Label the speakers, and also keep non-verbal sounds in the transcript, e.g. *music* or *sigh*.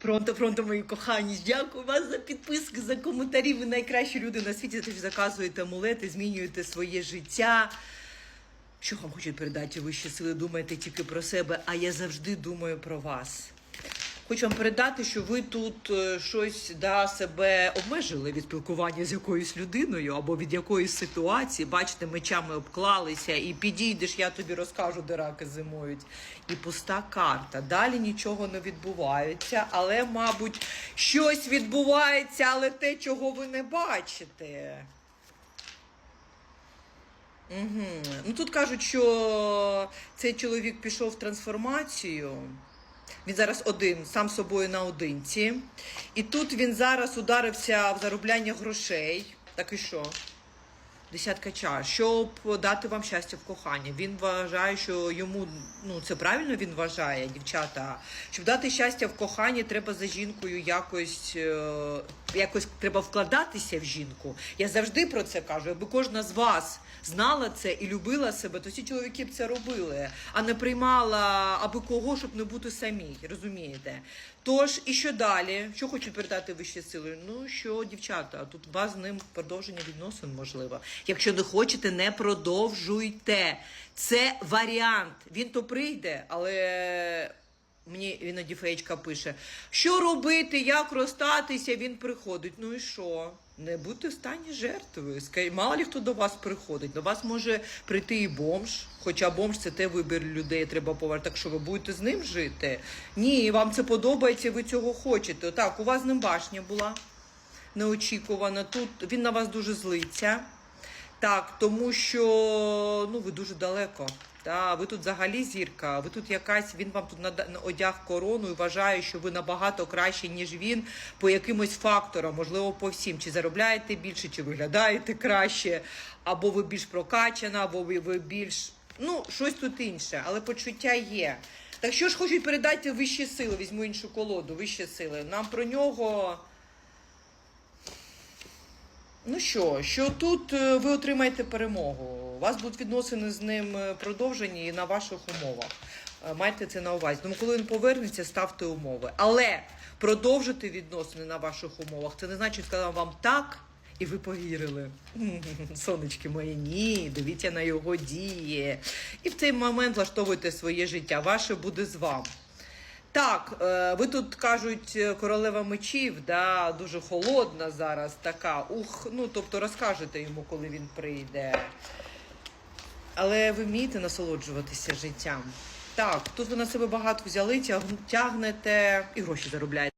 Speaker 1: Фронта, фронто, мої кохані, дякую вас за підписки, за коментарі. Ви найкращі люди на світі, за заказуєте амулети, змінюєте своє життя. Що вам хочуть передати вищі сили, думаєте тільки про себе, а я завжди думаю про вас. Хочу вам передати, що ви тут е, щось да, себе обмежили від спілкування з якоюсь людиною або від якоїсь ситуації. Бачите, мечами обклалися, і підійдеш, я тобі розкажу, де раки зимують. І пуста карта. Далі нічого не відбувається, але, мабуть, щось відбувається, але те, чого ви не бачите. Угу. Ну тут кажуть, що цей чоловік пішов в трансформацію. Він зараз один, сам собою наодинці. І тут він зараз ударився в заробляння грошей. Так і що? Десятка чар, щоб дати вам щастя в коханні. Він вважає, що йому ну це правильно він вважає, дівчата. Щоб дати щастя в коханні, треба за жінкою якось, е, якось треба вкладатися в жінку. Я завжди про це кажу. Якби кожна з вас знала це і любила себе, то всі чоловіки б це робили, а не приймала аби кого, щоб не бути самій. Розумієте? Тож і що далі? Що хочуть передати вищі сили? Ну що, дівчата, тут у вас з ним продовження відносин можливо. Якщо не хочете, не продовжуйте. Це варіант. Він то прийде, але. Мені іноді феєчка пише, що робити, як розстатися, він приходить. Ну і що? Не будьте в стані. Скажіть, Мало ли хто до вас приходить. До вас може прийти і бомж. Хоча бомж це те вибір людей, треба повертати. Так що ви будете з ним жити? Ні, вам це подобається, ви цього хочете. Так, у вас з ним башня була неочікувана. Тут він на вас дуже злиться. Так, тому що ну ви дуже далеко. Та ви тут взагалі зірка. Ви тут якась він вам тут нада- одяг корону і вважає, що ви набагато краще, ніж він, по якимось факторам, можливо, по всім. Чи заробляєте більше, чи виглядаєте краще, або ви більш прокачана, або ви, ви більш ну щось тут інше, але почуття є. Так що ж хочуть передати вищі сили? Візьму іншу колоду, вищі сили. Нам про нього. Ну що, що тут е, ви отримаєте перемогу. У вас будуть відносини з ним е, продовжені на ваших умовах. Е, Майте це на увазі. Тому, коли він повернеться, ставте умови. Але продовжити відносини на ваших умовах, це не значить, сказав вам так, і ви повірили. *laughs* Сонечки мої, ні, дивіться на його дії. І в цей момент влаштовуйте своє життя. Ваше буде з вами. Так, е, ви тут кажуть е, королева мечів, да, дуже холодна зараз така. Ух, ну тобто розкажете йому, коли він прийде. Але ви вмієте насолоджуватися життям. Так, тут ви на себе багато взяли, тягнете і гроші заробляєте.